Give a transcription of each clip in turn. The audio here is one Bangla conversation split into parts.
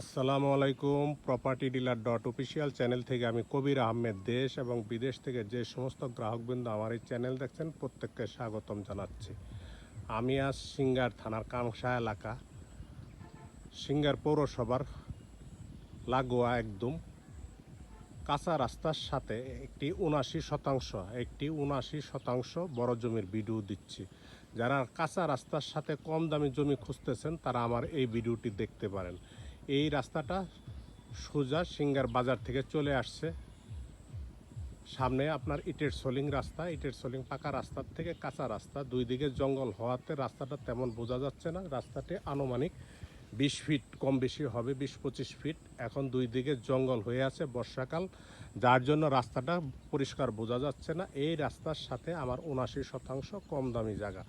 আসসালামু আলাইকুম property dealer dot official channel থেকে আমি কবির আহমেদ দেশ এবং বিদেশ থেকে যে সমস্ত গ্রাহকবৃন্দ আমার এই চ্যানেল দেখছেন প্রত্যেককে স্বাগতম জানাচ্ছি। আমি আজ সিঙ্গার থানার কাংসা এলাকা, সিঙ্গার পৌরসভার লাগোয়া একদম কাঁচা রাস্তার সাথে একটি উনাশি শতাংশ, একটি উনাশি শতাংশ বড় জমির ভিডিও দিচ্ছি। যারা কাঁচা রাস্তার সাথে কম দামি জমি খুঁজতেছেন, তারা আমার এই ভিডিওটি দেখতে পারেন। এই রাস্তাটা সোজা সিঙ্গার বাজার থেকে চলে আসছে। সামনে আপনার ইটের সোলিং রাস্তা, ইটের সোলিং পাকা রাস্তার থেকে কাঁচা রাস্তা। দুই দিকে জঙ্গল হওয়াতে রাস্তাটা তেমন বোঝা যাচ্ছে না। রাস্তাটি আনুমানিক বিশ ফিট, কম বেশি হবে, বিশ পঁচিশ ফিট। এখন দুই দিকে জঙ্গল হয়ে আছে বর্ষাকাল, যার জন্য রাস্তাটা পরিষ্কার বোঝা যাচ্ছে না। এই রাস্তার সাথে আমার উনাশি শতাংশ কম দামি জায়গা।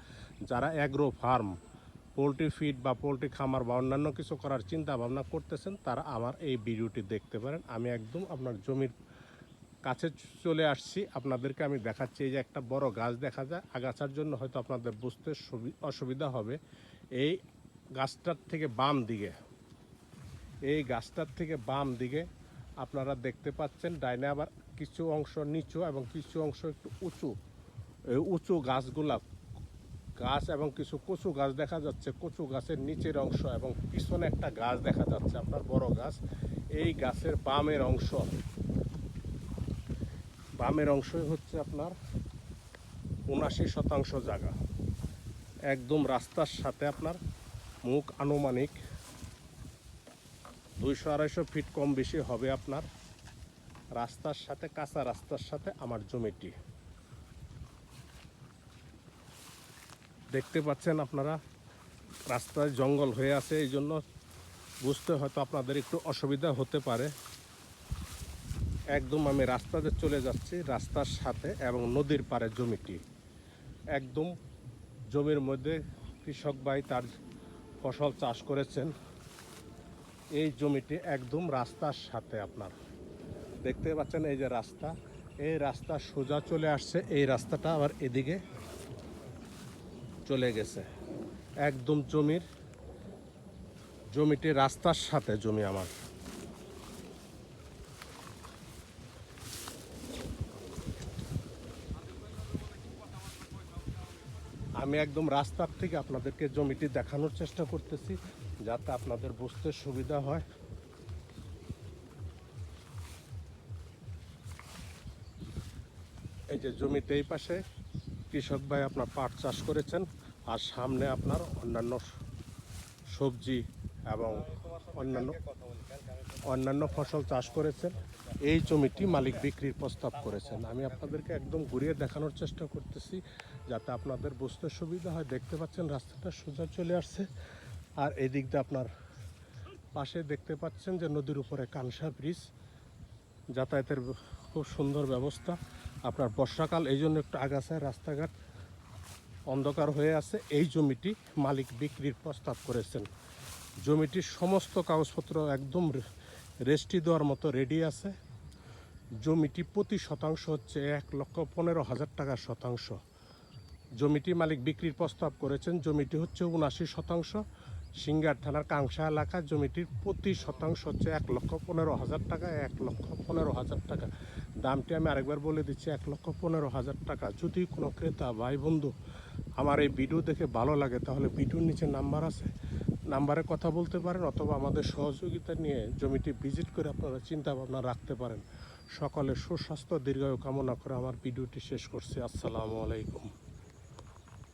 যারা অ্যাগ্রো ফার্ম পোলট্রি ফিড বা পোলট্রি খামার বা অন্যান্য কিছু করার চিন্তা ভাবনা করতেছেন, তারা আমার এই ভিডিওটি দেখতে পারেন। আমি একদম আপনার জমির কাছে চলে আসছি। আপনাদেরকে আমি দেখাচ্ছি এই যে একটা বড় গাছ দেখা যায়। আগাছার জন্য হয়তো আপনাদের বুঝতে সুবি- অসুবিধা হবে। এই গাছটার থেকে বাম দিকে, এই গাছটার থেকে বাম দিকে আপনারা দেখতে পাচ্ছেন ডাইনে আবার কিছু অংশ নিচু এবং কিছু অংশ একটু উঁচু। এই উঁচু গাছগুলা গাছ এবং কিছু কচু গাছ দেখা যাচ্ছে। কচু গাছের নিচের অংশ এবং পিছনে একটা গাছ দেখা যাচ্ছে, আপনার বড় গাছ। এই গাছের বামের অংশ। বামের অংশই হচ্ছে আপনার উনাশি শতাংশ জায়গা। একদম রাস্তার সাথে আপনার মুখ আনুমানিক দুইশো আড়াইশো ফিট কম বেশি হবে আপনার রাস্তার সাথে, কাঁচা রাস্তার সাথে আমার জমিটি। দেখতে পাচ্ছেন আপনারা, রাস্তায় জঙ্গল হয়ে আছে, এই জন্য বুঝতে হয়তো আপনাদের একটু অসুবিধা হতে পারে। একদম আমি রাস্তাতে চলে যাচ্ছি, রাস্তার সাথে এবং নদীর পাড়ে জমিটি। একদম জমির মধ্যে কৃষক ভাই তার ফসল চাষ করেছেন। এই জমিটি একদম রাস্তার সাথে আপনার। দেখতে পাচ্ছেন এই যে রাস্তা, এই রাস্তা সোজা চলে আসছে, এই রাস্তাটা আবার এদিকে চলে গেছে। একদম জমির, জমিটি রাস্তার সাথে জমি আমার। আমি একদম রাস্তার থেকে আপনাদেরকে জমিটি দেখানোর চেষ্টা করতেছি, যাতে আপনাদের বুঝতে সুবিধা হয়। এই যে জমিতে এই পাশে কৃষক ভাই আপনার পাট চাষ করেছেন আর সামনে আপনার অন্যান্য সবজি এবং অন্যান্য অন্যান্য ফসল চাষ করেছেন। এই জমিটি মালিক বিক্রির প্রস্তাব করেছেন। আমি আপনাদেরকে একদম ঘুরিয়ে দেখানোর চেষ্টা করতেছি যাতে আপনাদের বুঝতে সুবিধা হয়। দেখতে পাচ্ছেন রাস্তাটা সোজা চলে আসছে আর এই দিক দিয়ে আপনার পাশে দেখতে পাচ্ছেন যে নদীর উপরে কানসা ব্রিজ। যাতায়াতের খুব সুন্দর ব্যবস্থা। আপনার বর্ষাকাল, এই জন্য একটু আগাছায় রাস্তাঘাট অন্ধকার হয়ে আছে। এই জমিটি মালিক বিক্রির প্রস্তাব করেছেন। জমিটির সমস্ত কাগজপত্র একদম রেস্টি দেওয়ার মতো রেডি আছে। জমিটি প্রতি শতাংশ হচ্ছে এক লক্ষ পনেরো হাজার টাকা শতাংশ। জমিটি মালিক বিক্রির প্রস্তাব করেছেন। জমিটি হচ্ছে উনাশি শতাংশ। সিঙ্গার থানার কাংসা এলাকা, জমিটির প্রতি শতাংশ হচ্ছে এক লক্ষ পনেরো হাজার টাকা, এক লক্ষ পনেরো হাজার টাকা। দামটি আমি আরেকবার বলে দিচ্ছি, এক লক্ষ পনেরো হাজার টাকা। যদি কোনো ক্রেতা, ভাই, বন্ধু আমার এই ভিডিও দেখে ভালো লাগে, তাহলে ভিডিওর নিচে নাম্বার আছে। নাম্বারে কথা বলতে পারেন অথবা আমাদের সহযোগিতা নিয়ে জমিটি ভিজিট করে আপনারা চিন্তা ভাবনা রাখতে পারেন। সকলে সুস্বাস্থ্য, দীর্ঘায়ু কামনা করে আমার ভিডিওটি শেষ করছি। আসসালামু আলাইকুম।